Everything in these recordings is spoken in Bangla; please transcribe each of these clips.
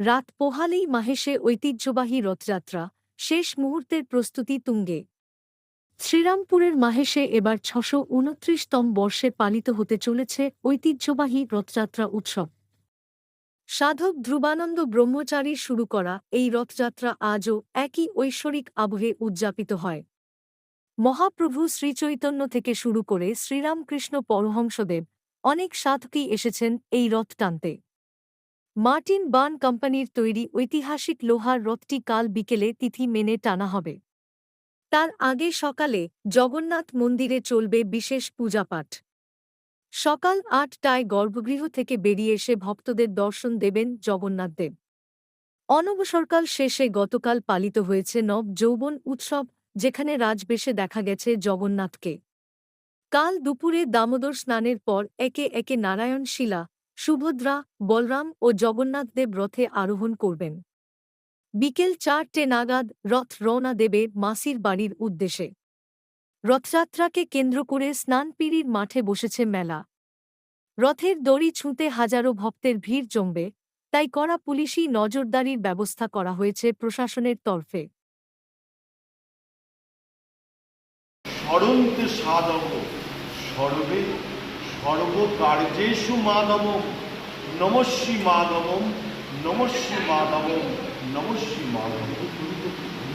রাত পোহালেই মাহেশে ঐতিহ্যবাহী রথযাত্রা, শেষ মুহূর্তের প্রস্তুতি তুঙ্গে। শ্রীরামপুরের মাহেশে এবার ছশো উনত্রিশতম বর্ষে পালিত হতে চলেছে ঐতিহ্যবাহী রথযাত্রা উৎসব। সাধক ধ্রুবানন্দ ব্রহ্মচারীর শুরু করা এই রথযাত্রা আজও একই ঐশ্বরিক আবহে উদযাপিত হয়। মহাপ্রভু শ্রীচৈতন্য থেকে শুরু করে শ্রীরামকৃষ্ণ পরহংসদেব অনেক সাধকই এসেছেন এই রথ টানতে। মার্টিন বার্ন কোম্পানির তৈরি ঐতিহাসিক লোহার রথটি কাল বিকেলে তিথি মেনে টানা হবে। তার আগে সকালে জগন্নাথ মন্দিরে চলবে বিশেষ পূজাপাঠ। সকাল আটটায় গর্ভগৃহ থেকে বেরিয়ে এসে ভক্তদের দর্শন দেবেন জগন্নাথদেব অনবসরকাল শেষে গতকাল পালিত হয়েছে নব যৌবন উৎসব, যেখানে রাজবেশে দেখা গেছে জগন্নাথকে। কাল দুপুরে দামোদর স্নানের পর একে একে নারায়ণ শিলা সুভদ্রা, বলরাম ও জগন্নাথদেব রথে আরোহণ করবেন। বিকেল চারটে নাগাদ রথ রওনা দেবে মাসির বাড়ির উদ্দেশ্যে। রথযাত্রাকে কেন্দ্র করে স্নানপিড়ির মাঠে বসেছে মেলা। রথের দড়ি ছুঁতে হাজারো ভক্তের ভিড় জমবে, তাই কড়া পুলিশি নজরদারির ব্যবস্থা করা হয়েছে প্রশাসনের তরফে। স্মরন্তে সাধব সর্বে সর্বকার্যেষু মাধব নমস্বী মাধবম নমস্বী মাধবম নমস্বী মাধব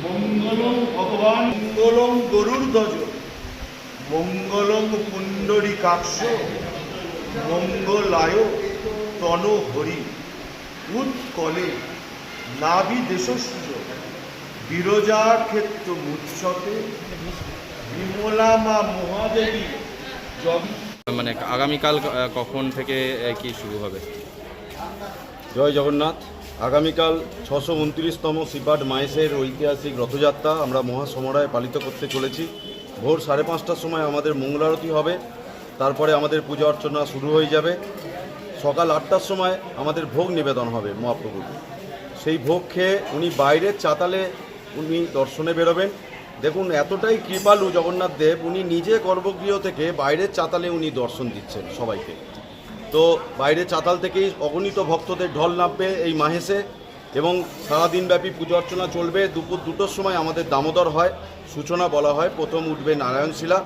মঙ্গলং ভগবান মঙ্গলং গরুর্ধ্বজ মঙ্গলং পুণ্ডরীকাক্ষ মঙ্গলায় তন হরি উৎকলে নাভি দেশস্য বিরজা ক্ষেত্র মুৎসতে বিমলা মা মহাদেবী জগ মানে আগামীকাল কখন থেকে কি শুরু হবে? জয় জগন্নাথ। আগামীকাল ছশো উনত্রিশতম শ্রীপাঠ মায়েসের ঐতিহাসিক রথযাত্রা আমরা মহাসমরায় পালিত করতে চলেছি। ভোর সাড়ে পাঁচটার সময় আমাদের মঙ্গলারতি হবে। তারপরে আমাদের পূজা অর্চনা শুরু হয়ে যাবে। সকাল আটটার সময় আমাদের ভোগ নিবেদন হবে মহাপ্রভুর। সেই ভোগ খেয়ে উনি বাইরের চাতালে উনি দর্শনে বেরোবেন। দেখুন, এতটাই কৃপালু জগন্নাথ দেব, উনি নিজে গর্ভগৃহ থেকে বাইরের চাতালে উনি দর্শন দিচ্ছেন সবাইকে। তো বাইরে চাতাল থেকেই অগণিত ভক্তদের ঢল নামবে এই মাহেসে এবং সারাদিনব্যাপী পুজো অর্চনা চলবে। দুপুর দুটোর সময় আমাদের দামোদর হয়, সূচনা বলা হয়। প্রথম উঠবে নারায়ণশিলা,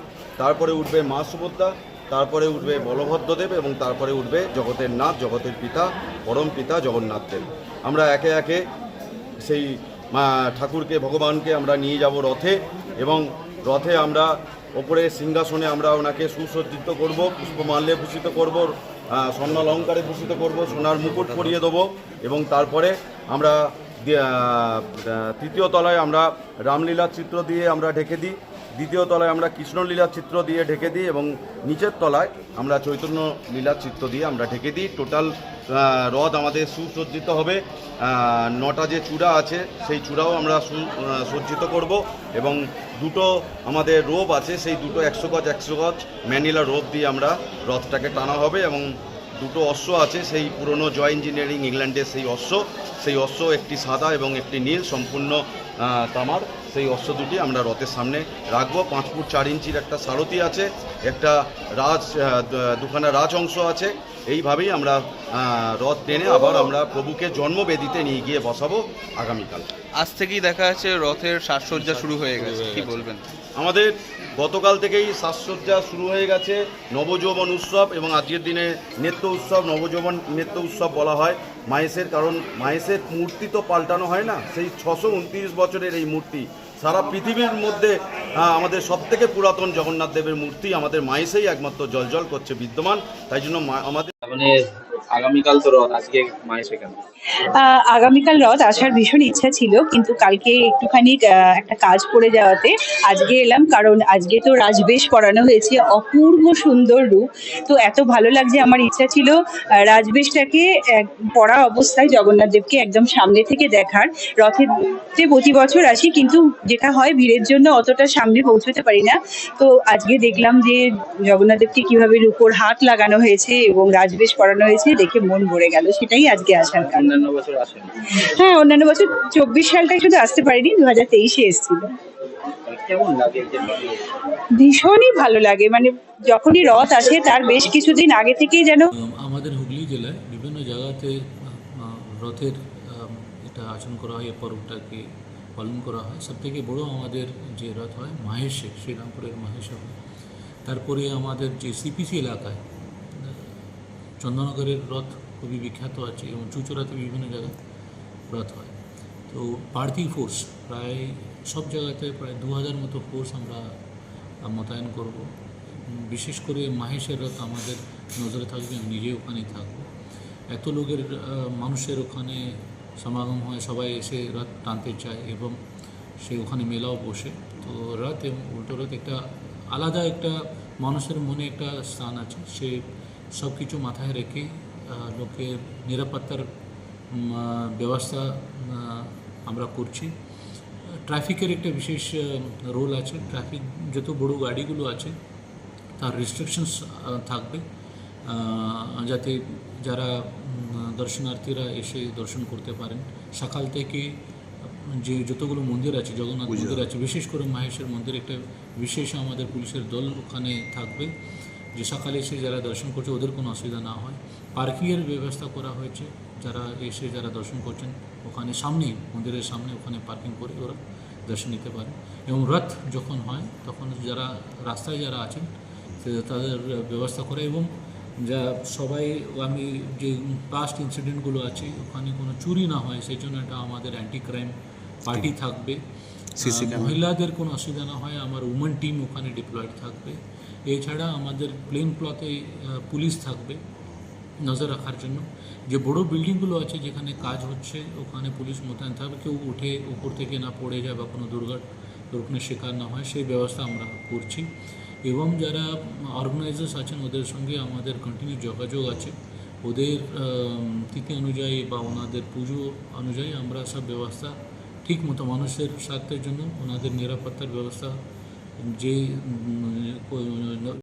তারপরে উঠবে মা সুভদ্রা, তারপরে উঠবে বলভদ্রদেব এবং তারপরে উঠবে জগতের নাথ, জগতের পিতা, পরম পিতা জগন্নাথ দেব। আমরা একে একে সেই ঠাকুরকে, ভগবানকে আমরা নিয়ে যাব রথে এবং রথে আমরা ওপরে সিংহাসনে আমরা ওনাকে সুসজ্জিত করব, পুষ্পমাল্যে ভূষিত করব স্বর্ণালঙ্কারে ভূষিত করব, সোনার মুকুট পরিয়ে দেবো এবং তারপরে আমরা তৃতীয় তলায় আমরা রামলীলার চিত্র দিয়ে আমরা ঢেকে দিই। দ্বিতীয় তলায় আমরা কৃষ্ণলীলার চিত্র দিয়ে ঢেকে দিই এবং নিচের তলায় আমরা চৈতন্য লীলার চিত্র দিয়ে আমরা ঢেকে দিই। টোটাল রথ আমাদের সুসজ্জিত হবে। নটা যে চূড়া আছে, সেই চূড়াও আমরা সজ্জিত করব এবং দুটো আমাদের রোপ আছে, সেই দুটো একশো গজ একশো গজ ম্যানিলা রোপ দিয়ে আমরা রথটাকে টানা হবে এবং দুটো অশ্ব আছে, সেই পুরনো জয় ইঞ্জিনিয়ারিং ইংল্যান্ডের সেই অশ্ব। সেই অশ্ব একটি সাদা এবং একটি নীল, সম্পূর্ণ তামার। সেই অস্ত্র দুটি আমরা রথের সামনে রাখব। পাঁচ ফুট চার ইঞ্চির একটা সারথি আছে একটা রাজ দুখানা রাজ অংশ আছে। এইভাবেই আমরা রথ টেনে আবার আমরা প্রভুকে জন্মবেদিতে নিয়ে গিয়ে বসাবো আগামীকাল। আজ থেকেই দেখা যাচ্ছে রথের সাজসজ্জা শুরু হয়ে গেছে। কি বলবেন? আমাদের গতকাল থেকেই সাজসজ্জা শুরু হয়ে গেছে। নবযৌবন উৎসব এবং আজকের দিনে নৃত্য উৎসব নবযৌবন নৃত্য উৎসব বলা হয়। মায়েসের কারণ মায়েসের মূর্তি তো পাল্টানো হয় না। সেই ছশো উনত্রিশ বছরের এই মূর্তি সারা পৃথিবীর মধ্যে আমাদের আমাদের সবথেকে পুরাতন জগন্নাথ দেবের মূর্তি আমাদের মাইসেই একমাত্র জল করছে বিদ্যমান, তাই জন্য আমাদের মানে আগামীকাল তো রথ, আজকে আগামীকাল রথ আসার ভীষণ ইচ্ছা ছিল, কিন্তু কালকে একটুখানি একটা কাজ পড়ে যাওয়াতে আজকে এলাম, কারণ আজকে তো রাজবেশ পরানো হয়েছে, অপূর্ব সুন্দর রূপ। তো এত ভালো লাগছে, আমার ইচ্ছা ছিল রাজবেশটাকে পরা অবস্থায় জগন্নাথ দেবকে একদম সামনে থেকে দেখার। রথেতে প্রতি বছর আসি, কিন্তু যেটা হয়, ভিড়ের জন্য অতটা সামনে পৌঁছতে পারি না। তো আজকে দেখলাম যে জগন্নাথ দেবকে কীভাবে রূপোর হাত লাগানো হয়েছে এবং রাজবেশ পরানো হয়েছে দেখে মন ভরে গেল সেটাই আজকে আসার কারণ। অন্যান্য বছর আসেন। হ্যাঁ অন্যান্য বছর চব্বিশ সালটাই শুধু আসতে পারিনি দু হাজার তেইশে এসেছিল। কেমন লাগে এই যে ভীষণই ভালো লাগে মানে যখনই রথ আসে তার বেশ কিছুদিন আগে থেকেই যেন আমাদের হুগলি জেলায় বিভিন্ন জায়গাতে রথের এটা আচরণ করা হয় এই পর্বটাকে পালন করা হয়। সবথেকে বড় আমাদের যে রথ হয় মাহেশে শ্রীরামপুরের মাহেশে। হয় তারপরে আমাদের যে সিপিসি এলাকায় চন্দননগরের রথ খুবই বিখ্যাত আছে এবং চুচুড়াতে বিভিন্ন জায়গায় রথ হয়। তো পার্থি ফোর্স প্রায় সব জায়গাতে প্রায় দু হাজার মতো ফোর্স আমরা মোতায়েন করব। বিশেষ করে মাহেশের রথ আমাদের নজরে থাকবে, আমি নিজে ওখানেই থাকব। এত লোকের মানুষের ওখানে সমাগম হয়, সবাই এসে রথ টানতে চায় এবং সে ওখানে মেলাও বসে। তো রথ এবং উল্টো রথ একটা আলাদা একটা মানুষের মনে একটা স্থান আছে, সে সব কিছু মাথায় রেখে লোকের নিরাপত্তার ব্যবস্থা আমরা করছি। ট্রাফিকের একটা বিশেষ রোল আছে। ট্রাফিক যত বড় গাড়িগুলো আছে তার রেস্ট্রিকশনস থাকবে। যাতে যারা দর্শনার্থীরা এসে দর্শন করতে পারেন। সকাল থেকে যে যতগুলো মন্দির আছে জগন্নাথ মন্দির আছে বিশেষ করে মাহেশের মন্দির একটা বিশেষ আমাদের পুলিশের দল ওখানে থাকবে। যে সকালে এসে যারা দর্শন করছে ওদের কোনো অসুবিধা না হয়। পার্কিংয়ের ব্যবস্থা করা হয়েছে। যারা এসে যারা দর্শন করছেন ওখানে সামনেই মন্দিরের সামনে ওখানে পার্কিং করে ওরা দর্শন নিতে পারে। এবং রথ যখন হয় তখন যারা রাস্তায় যারা আছেন তাদের ব্যবস্থা করে। এবং যা সবাই আমি যে পাস্ট ইনসিডেন্টগুলো আছে ওখানে কোনো চুরি না হয় সেই জন্য একটা আমাদের অ্যান্টি ক্রাইম পার্টি থাকবে মহিলাদের কোনো অসুবিধা না হয় আমার উমেন টিম ওখানে ডিপ্লয়েড থাকবে। এছাড়া আমাদের প্লেন ক্লথে পুলিশ থাকবে নজর রাখার জন্য। যে বড় বিল্ডিংগুলো আছে যেখানে কাজ হচ্ছে, ওখানে পুলিশ মোতায়েন থাকবে। কেউ উঠে উপর থেকে না পড়ে যায় বা কোনো দুর্ঘট দুর্ঘটনার শিকার না হয়, সেই ব্যবস্থা আমরা করছি। এবং যারা অর্গানাইজার্স আছেন, ওদের সঙ্গে আমাদের কন্টিনিউ যোগাযোগ আছে। ওদের তিথি অনুযায়ী বা ওনাদের পুজো অনুযায়ী আমরা সব ব্যবস্থা ঠিক মতো, মানুষের স্বার্থের জন্য ওনাদের নিরাপত্তার ব্যবস্থা যে উম,